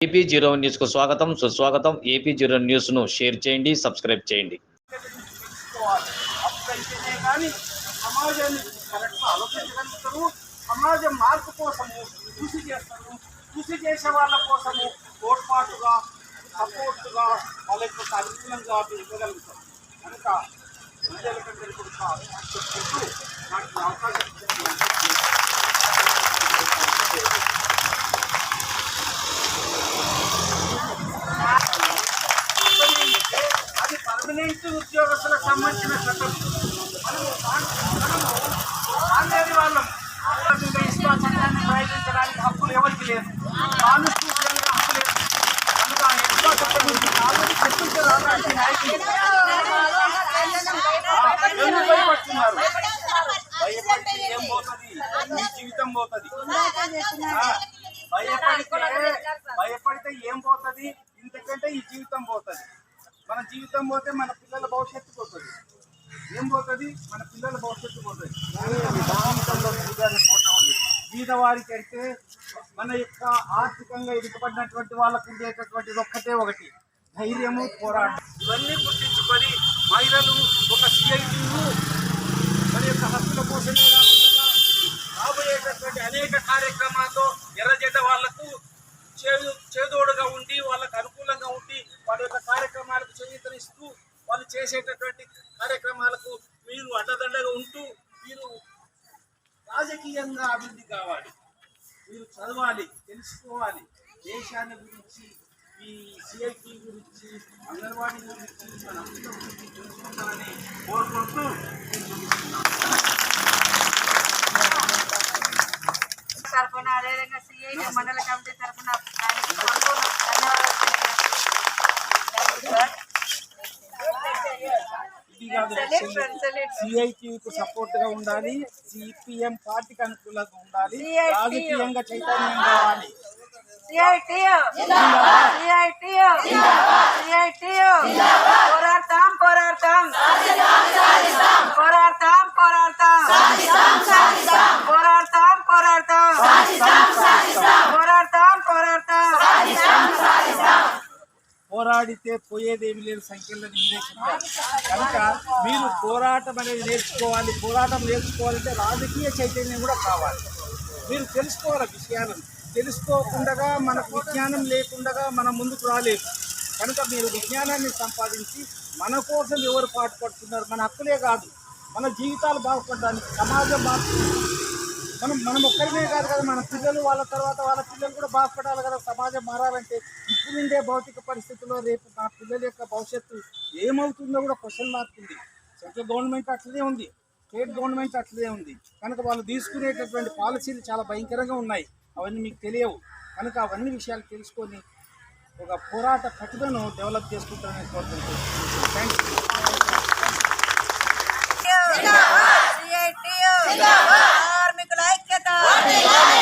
AP zero న్యూస్కు స్వాగతం. సుస్వాగతం. ఏపీ జీరో న్యూస్ను షేర్ చేయండి సబ్స్క్రైబ్ చేయండి. సమాజం మార్పు కోసము కృషి చేస్తారు కృషి చేసే వాళ్ళ కోసము తోడ్పాటుగా సపోర్టుగా వాళ్ళకి ఒక అనుకూలంగా ఇవ్వగలుగుతారు కనుక ప్రజల కంటే నాకు అవకాశం ఇచ్చినందుకు ఉద్యోగస్తులకు సంబంధించిన చట్టం. మనము కాంగ్రెస్ వాళ్ళం చట్టాన్ని ప్రయోగించడానికి హక్కులు ఎవరికి లేదు కాన్స్టిట్యూషన్గా హక్కు లేదు కనుక ఎక్కువ చట్టం గురించి ఆల్రెడీ చర్చించారు అలాంటి నాయకులు? ఆ, ఎందుకు భయపడుతున్నారు? భయపడితే ఏం పోతుంది? మీ జీవితం పోతుంది. భయపడితే భయపడితే ఏం పోతుంది? ఇంతకంటే ఈ జీవితం పోతుంది. మన జీవితం పోతే మన పిల్లల భవిష్యత్తు పోతుంది. ఏం పోతుంది? మన పిల్లల భవిష్యత్తు పోతుంది. కానీ పూజారి పోతా ఉంది. బీదవారికి అంటే మన యొక్క ఆర్థికంగా ఇరుకబడినటువంటి వాళ్ళకు ఉండేటటువంటిది ఒక్కటే ఒకటి. ధైర్యము పోరాటం. ఇవన్నీ గుర్తించుకొని మహిళలు ఒక సిఐటియు మన యొక్క హక్కుల కోసమే రాబోయేటటువంటి అనేక కార్యక్రమాలతో ఎర్రజెండ వాళ్ళకు చేదు చేదోడుగా ఉండి వాళ్ళకు అనుకూలంగా ఉండి వాళ్ళ యొక్క కార్యక్రమాలకు చేయూతనిస్తూ వాళ్ళు చేసేటటువంటి కార్యక్రమాలకు మీరు అడ్డదండగా ఉంటూ మీరు రాజకీయంగా అభివృద్ధి కావాలి మీరు చదవాలి తెలుసుకోవాలి దేశాన్ని గురించి ఈ సిఐటి గురించి అంగన్వాడీ గురించి మన అందరి గురించి తెలుసుకుంటామని కోరుకుంటూ నేను ముగిస్తున్నాను. తరఫున అదేవిధంగా సిఐ మండల కమిటీ తరఫున కాదు తెలియజేస్తున్నాను. సిఐటికి సపోర్ట్గా ఉండాలి. సిపిఎం పార్టీకి అనుకూలంగా ఉండాలి. CITU. రాజకీయంగా చైతన్యం కావాలి సిఐటియు సిఐటియు సిఐటియు పోరాడతాం పోరాడతాం. పోరాడతాం పోరాడతాం. పోరాడతాం పోరాడతాం పోరాడతాం పోరాడతాం పోరాడితే పోయేదేమి లేని సంఖ్యలో మీరే చెప్పారు కనుక మీరు పోరాటం అనేది నేర్చుకోవాలి. పోరాటం నేర్చుకోవాలంటే రాజకీయ చైతన్యం కూడా కావాలి. మీరు తెలుసుకోవాలి విషయాలను. తెలుసుకోకుండా మనకు విజ్ఞానం లేకుండా మనం ముందుకు రాలేదు. కనుక మీరు విజ్ఞానాన్ని సంపాదించి మన కోసం ఎవరు పాటుపడుతున్నారు? మన హక్కులే కాదు. మన జీవితాలు బాగుపడడానికి సమాజం బాగుపడుతుంది మనం మనం ఒక్కరిమే కాదు కదా మన పిల్లలు వాళ్ళ తర్వాత వాళ్ళ పిల్లలు కూడా బాగుపడాలి కదా సమాజం మారాలంటే. ఇప్పుడు ఉండే భౌతిక పరిస్థితుల్లో రేపు మన పిల్లల యొక్క భవిష్యత్తు ఏమవుతుందో కూడా క్వశ్చన్ మార్క్ ఉంది. సెంట్రల్ గవర్నమెంట్ అట్లనే ఉంది స్టేట్ గవర్నమెంట్ అట్లనే ఉంది. కనుక వాళ్ళు తీసుకునేటటువంటి పాలసీలు చాలా భయంకరంగా ఉన్నాయి. అవన్నీ మీకు తెలియవు. కనుక అవన్నీ విషయాలు తెలుసుకొని ఒక పోరాట పట్టుదను డెవలప్ చేసుకుంటారని కోరుకుంటున్నాను థ్యాంక్ యూ Happy birthday!